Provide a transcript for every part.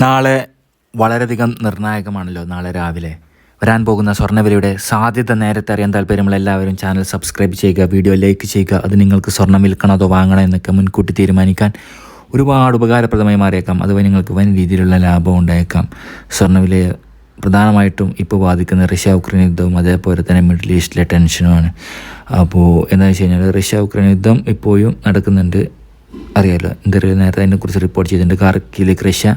നാളെ വളരെയധികം നിർണായകമാണല്ലോ നാളെ രാവിലെ. വരാൻ പോകുന്ന സ്വർണവിലയുടെ സാധ്യത നേരത്തെ അറിയാൻ താല്പര്യമുള്ള എല്ലാവരും ചാനൽ സബ്സ്ക്രൈബ് ചെയ്യുക വീഡിയോ ലൈക്ക് ചെയ്യുക അത് നിങ്ങൾക്ക് സ്വർണം വിൽക്കണോ അതോ വാങ്ങണോ എന്നൊക്കെ മുൻകൂട്ടി തീരുമാനിക്കാൻ ഒരുപാട് ഉപകാരപ്രദമായി മാറിയേക്കാം. അതുവഴി നിങ്ങൾക്ക് വൻ രീതിയിലുള്ള ലാഭം ഉണ്ടായേക്കാം. സ്വർണവിലയെ പ്രധാനമായിട്ടും ഇപ്പോൾ ബാധിക്കുന്ന റഷ്യ ഉക്രൈൻ യുദ്ധവും അതേപോലെ തന്നെ മിഡിൽ ഈസ്റ്റിലെ ടെൻഷനുമാണ്. അപ്പോൾ എന്താണെന്ന് വെച്ച് കഴിഞ്ഞാൽ റഷ്യ ഉക്രൈൻ യുദ്ധം ഇപ്പോഴും നടക്കുന്നുണ്ട്. അറിയാലോ. ഇന്ത്യയിൽ നേരത്തെ അതിനെക്കുറിച്ച് റിപ്പോർട്ട് ചെയ്തിട്ടുണ്ട്. കാർക്കിലേക്ക് റഷ്യ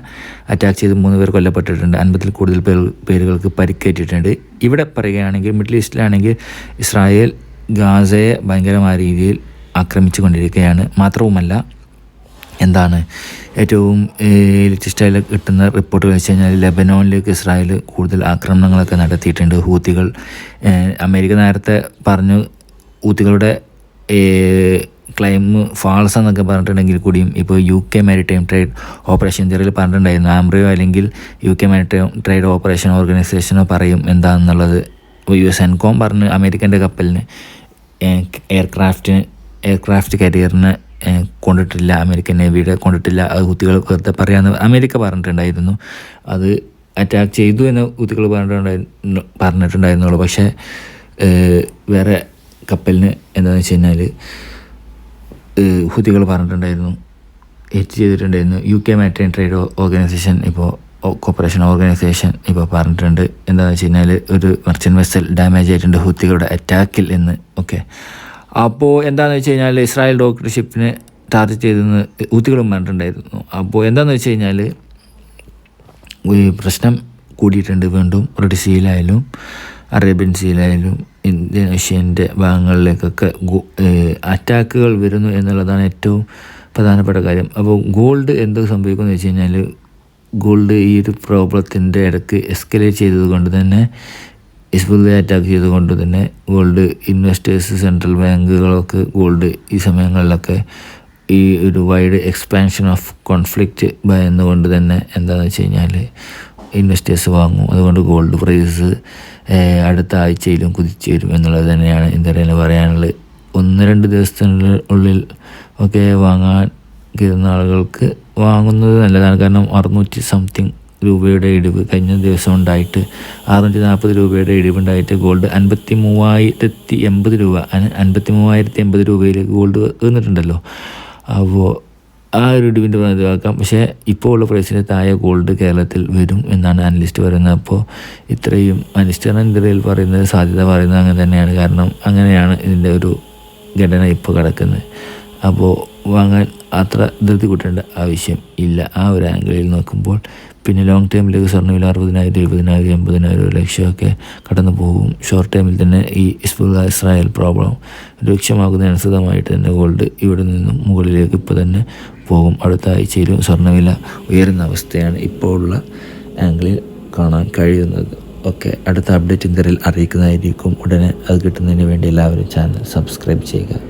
അറ്റാക്ക് ചെയ്ത് മൂന്ന് പേർ കൊല്ലപ്പെട്ടിട്ടുണ്ട്. അൻപതിൽ കൂടുതൽ പേർ പേരുകൾക്ക് പരിക്കേറ്റിട്ടുണ്ട്. ഇവിടെ പറയുകയാണെങ്കിൽ മിഡിൽ ഈസ്റ്റിലാണെങ്കിൽ ഇസ്രായേൽ ഗാസയെ ഭയങ്കരമായ രീതിയിൽ ആക്രമിച്ചു കൊണ്ടിരിക്കുകയാണ്. മാത്രവുമല്ല എന്താണ് ഏറ്റവും ലേറ്റസ്റ്റായി കിട്ടുന്ന റിപ്പോർട്ടുകൾ വെച്ച് കഴിഞ്ഞാൽ ലെബനോണിലേക്ക് ഇസ്രായേൽ കൂടുതൽ ആക്രമണങ്ങളൊക്കെ നടത്തിയിട്ടുണ്ട്. ഹൂത്തികൾ അമേരിക്ക നേരത്തെ പറഞ്ഞു ഹൂത്തികളുടെ ക്ലൈം ഫാൾസ് എന്നൊക്കെ പറഞ്ഞിട്ടുണ്ടെങ്കിൽ കൂടിയും ഇപ്പോൾ U K maritime trade operation ചെറിയ പറഞ്ഞിട്ടുണ്ടായിരുന്നു. ആംബ്രിയോ അല്ലെങ്കിൽ U K maritime trade operation ഓർഗനൈസേഷനോ പറയും എന്താണെന്നുള്ളത് യു എസ് എൻകോം പറഞ്ഞ് അമേരിക്കന്റെ കപ്പലിന് എയർക്രാഫ്റ്റിന് എയർക്രാഫ്റ്റ് കരിയറിന് കൊണ്ടിട്ടില്ല. അമേരിക്കൻ നേവിയുടെ കൊണ്ടിട്ടില്ല. അത് കുത്തികൾ വെറുതെ പറയാമെന്ന് അമേരിക്ക പറഞ്ഞിട്ടുണ്ടായിരുന്നു. അത് അറ്റാക്ക് ചെയ്തു എന്ന് കുത്തികൾ പറഞ്ഞിട്ടുണ്ടായിരുന്നു പറഞ്ഞിട്ടുണ്ടായിരുന്നുള്ളൂ. പക്ഷേ വേറെ കപ്പലിന് എന്താണെന്ന് വെച്ച് കഴിഞ്ഞാൽ ഹുതികൾ പറഞ്ഞിട്ടുണ്ടായിരുന്നു. എച്ച് ചെയ്തിട്ടുണ്ടായിരുന്നു. U K maritime trade organisation ഇപ്പോൾ കോപ്പറേഷൻ ഓർഗനൈസേഷൻ ഇപ്പോൾ പറഞ്ഞിട്ടുണ്ട്. എന്താണെന്ന് വെച്ച് കഴിഞ്ഞാൽ ഒരു മെർച്ചന്റ് വെസൽ ഡാമേജ് ആയിട്ടുണ്ട് ഹുത്തികളുടെ അറ്റാക്കിൽ എന്ന്. ഓക്കെ അപ്പോൾ എന്താണെന്ന് വെച്ച് കഴിഞ്ഞാൽ ഇസ്രായേൽ ഡോക്ടർ ഷിപ്പിനെ ടാർഗറ്റ് ചെയ്തെന്ന് ഹുത്തികളും പറഞ്ഞിട്ടുണ്ടായിരുന്നു. അപ്പോൾ എന്താണെന്ന് വെച്ച് കഴിഞ്ഞാൽ പ്രശ്നം കൂടിയിട്ടുണ്ട് വീണ്ടും. റെഡ് സീയിലായാലും അറേബ്യൻ സീലായാലും ഇന്ത്യൻ ഏഷ്യന്റെ ഭാഗങ്ങളിലേക്കൊക്കെ അറ്റാക്കുകൾ വരുന്നു എന്നുള്ളതാണ് ഏറ്റവും പ്രധാനപ്പെട്ട കാര്യം. അപ്പോൾ ഗോൾഡ് എന്ത് സംഭവിക്കുമെന്ന് വെച്ച് കഴിഞ്ഞാൽ ഗോൾഡ് ഈ ഒരു പ്രോബ്ലത്തിന്റെ ഇടയ്ക്ക് എസ്കലേറ്റ് ചെയ്തത് കൊണ്ട് തന്നെ ഇസ്ബുദ്ധ അറ്റാക്ക് ചെയ്തുകൊണ്ട് തന്നെ ഗോൾഡ് ഇൻവെസ്റ്റേഴ്സ് സെൻട്രൽ ബാങ്കുകളൊക്കെ ഗോൾഡ് ഈ സമയങ്ങളിലൊക്കെ ഈ ഒരു വൈഡ് എക്സ്പാൻഷൻ ഓഫ് കോൺഫ്ലിക്റ്റ് ഭയന്നുകൊണ്ട് തന്നെ എന്താണെന്ന് വെച്ച് കഴിഞ്ഞാൽ ഇൻവെസ്റ്റേഴ്സ് വാങ്ങും. അതുകൊണ്ട് ഗോൾഡ് പ്രൈസ് അടുത്ത ആഴ്ചയിലും കുതിച്ചു വരും എന്നുള്ളത് തന്നെയാണ് ഇന്ത്യയിൽ പറയാനുള്ളത്. ഒന്ന് രണ്ട് ദിവസത്തിനുള്ളിൽ ഒക്കെ വാങ്ങാൻ കരുതുന്ന ആളുകൾക്ക് വാങ്ങുന്നത് നല്ലതാണ്. കാരണം അറുന്നൂറ്റി സംതിങ് രൂപയുടെ ഇടിവ് കഴിഞ്ഞ ദിവസം ഉണ്ടായിട്ട് അറുന്നൂറ്റി നാൽപ്പത് രൂപയുടെ ഇടിവുണ്ടായിട്ട് ഗോൾഡ് അൻപത്തി മൂവായിരത്തി എൺപത് രൂപ അൻപത്തി മൂവായിരത്തി എൺപത് രൂപയിലേക്ക് ഗോൾഡ് വന്നിട്ടുണ്ടല്ലോ. അപ്പോൾ ആ ഒരു ഇടിവിന്റെ പ്രതിവാക്കാം പക്ഷേ ഇപ്പോൾ ഉള്ള പ്രൈസിന് താഴെ ഗോൾഡ് കേരളത്തിൽ വരും എന്നാണ് അനലിസ്റ്റ് പറയുന്നത്. അപ്പോൾ ഇത്രയും അനലിസ്റ്റാണ് ഇന്ത്യയിൽ പറയുന്നത് സാധ്യത പറയുന്നത് അങ്ങനെ തന്നെയാണ്. കാരണം അങ്ങനെയാണ് ഇതിന്റെ ഒരു ഘടന ഇപ്പോൾ കിടക്കുന്നത്. അപ്പോൾ വാങ്ങാൻ അത്ര ധൃതി കൂട്ടേണ്ട ആവശ്യം ഇല്ല. ആ ഒരു ആംഗിളിൽ നോക്കുമ്പോൾ പിന്നെ ലോങ് ടൈമിലേക്ക് സ്വർണവില അറുപതിനായിരം എഴുപതിനായിരം എൺപതിനായിരം ഒരു ലക്ഷമൊക്കെ കടന്നു പോകും. ഷോർട്ട് ടേമിൽ തന്നെ ഈ ഇസ്രായേൽ പ്രോബ്ലം രൂക്ഷമാകുന്നതിനനുസൃതമായിട്ട് തന്നെ ഗോൾഡ് ഇവിടെ നിന്നും മുകളിലേക്ക് ഇപ്പോൾ തന്നെ പോകും. അടുത്ത ആഴ്ചയിലും സ്വർണവില ഉയരുന്ന അവസ്ഥയാണ് ഇപ്പോൾ ഉള്ള ആംഗിളിൽ കാണാൻ കഴിയുന്നത്. ഓക്കെ അടുത്ത അപ്ഡേറ്റ് ഇന്ത്യയിൽ അറിയിക്കുന്നതായിരിക്കും. ഉടനെ അത് കിട്ടുന്നതിന് വേണ്ടി എല്ലാവരും ചാനൽ സബ്സ്ക്രൈബ് ചെയ്യുക.